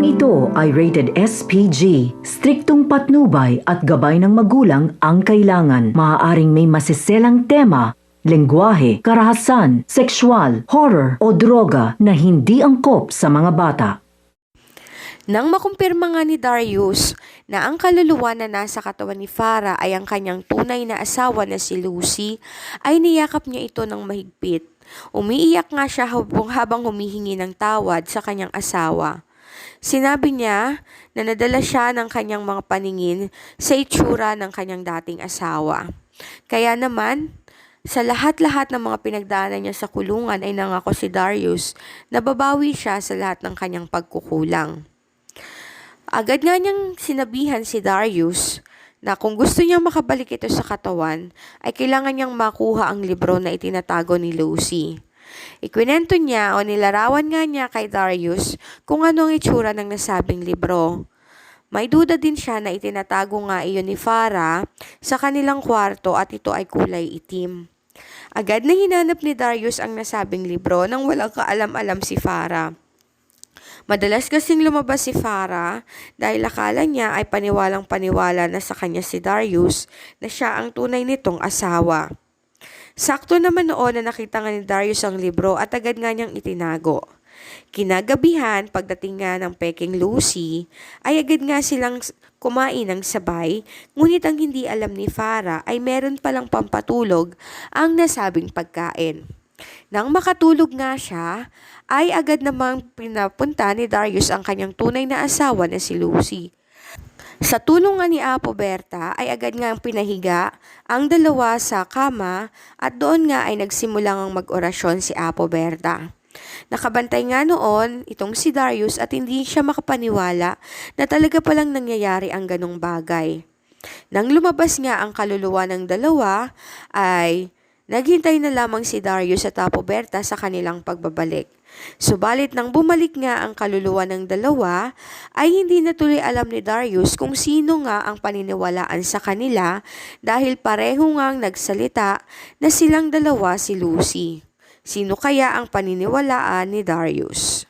Programang ito ay rated SPG. Striktong patnubay at gabay ng magulang ang kailangan. Maaaring may masiselang tema, lengguwahe, karahasan, sexual, horror o droga na hindi angkop sa mga bata. Nang makumpirma nga ni Darius na ang kaluluwa na nasa katawan ni Farah ay ang kanyang tunay na asawa na si Lucy, ay niyakap niya ito ng mahigpit. Umiiyak nga siya habang, habang humihingi ng tawad sa kanyang asawa. Sinabi niya na nadala siya ng kanyang mga paningin sa itsura ng kanyang dating asawa. Kaya naman, sa lahat-lahat ng mga pinagdaanan niya sa kulungan ay nangako si Darius na babawi siya sa lahat ng kanyang pagkukulang. Agad nga niyang sinabihan si Darius na kung gusto niyang makabalik ito sa katawan, ay kailangan niyang makuha ang libro na itinatago ni Lucy. Ikwinento niya o nilarawan nga niya kay Darius kung ano ang itsura ng nasabing libro. May duda din siya na itinatago nga iyon ni Farah sa kanilang kwarto at ito ay kulay itim. Agad na hinanap ni Darius ang nasabing libro nang walang kaalam-alam si Farah. Madalas kasing lumabas si Farah dahil akala niya ay paniwalang paniwala na sa kanya si Darius na siya ang tunay nitong asawa. Sakto naman noon na nakita nga ni Darius ang libro at agad nga niyang itinago. Kinagabihan, pagdating nga ng peking Lucy, ay agad nga silang kumain ng sabay, ngunit ang hindi alam ni Farah ay meron palang pampatulog ang nasabing pagkain. Nang makatulog nga siya, ay agad namang pinapunta ni Darius ang kanyang tunay na asawa na si Lucy. Sa tulong nga ni Apo Berta ay agad nga ang pinahiga ang dalawa sa kama at doon nga ay nagsimulang ang mag-orasyon si Apo Berta. Nakabantay nga noon itong si Darius at hindi siya makapaniwala na talaga palang nangyayari ang ganong bagay. Nang lumabas nga ang kaluluwa ng dalawa ay naghintay na lamang si Darius at Apo Berta sa kanilang pagbabalik. Subalit nang bumalik nga ang kaluluwa ng dalawa, ay hindi na tuloy alam ni Darius kung sino nga ang paniniwalaan sa kanila dahil pareho ngang nagsalita na silang dalawa si Lucy. Sino kaya ang paniniwalaan ni Darius?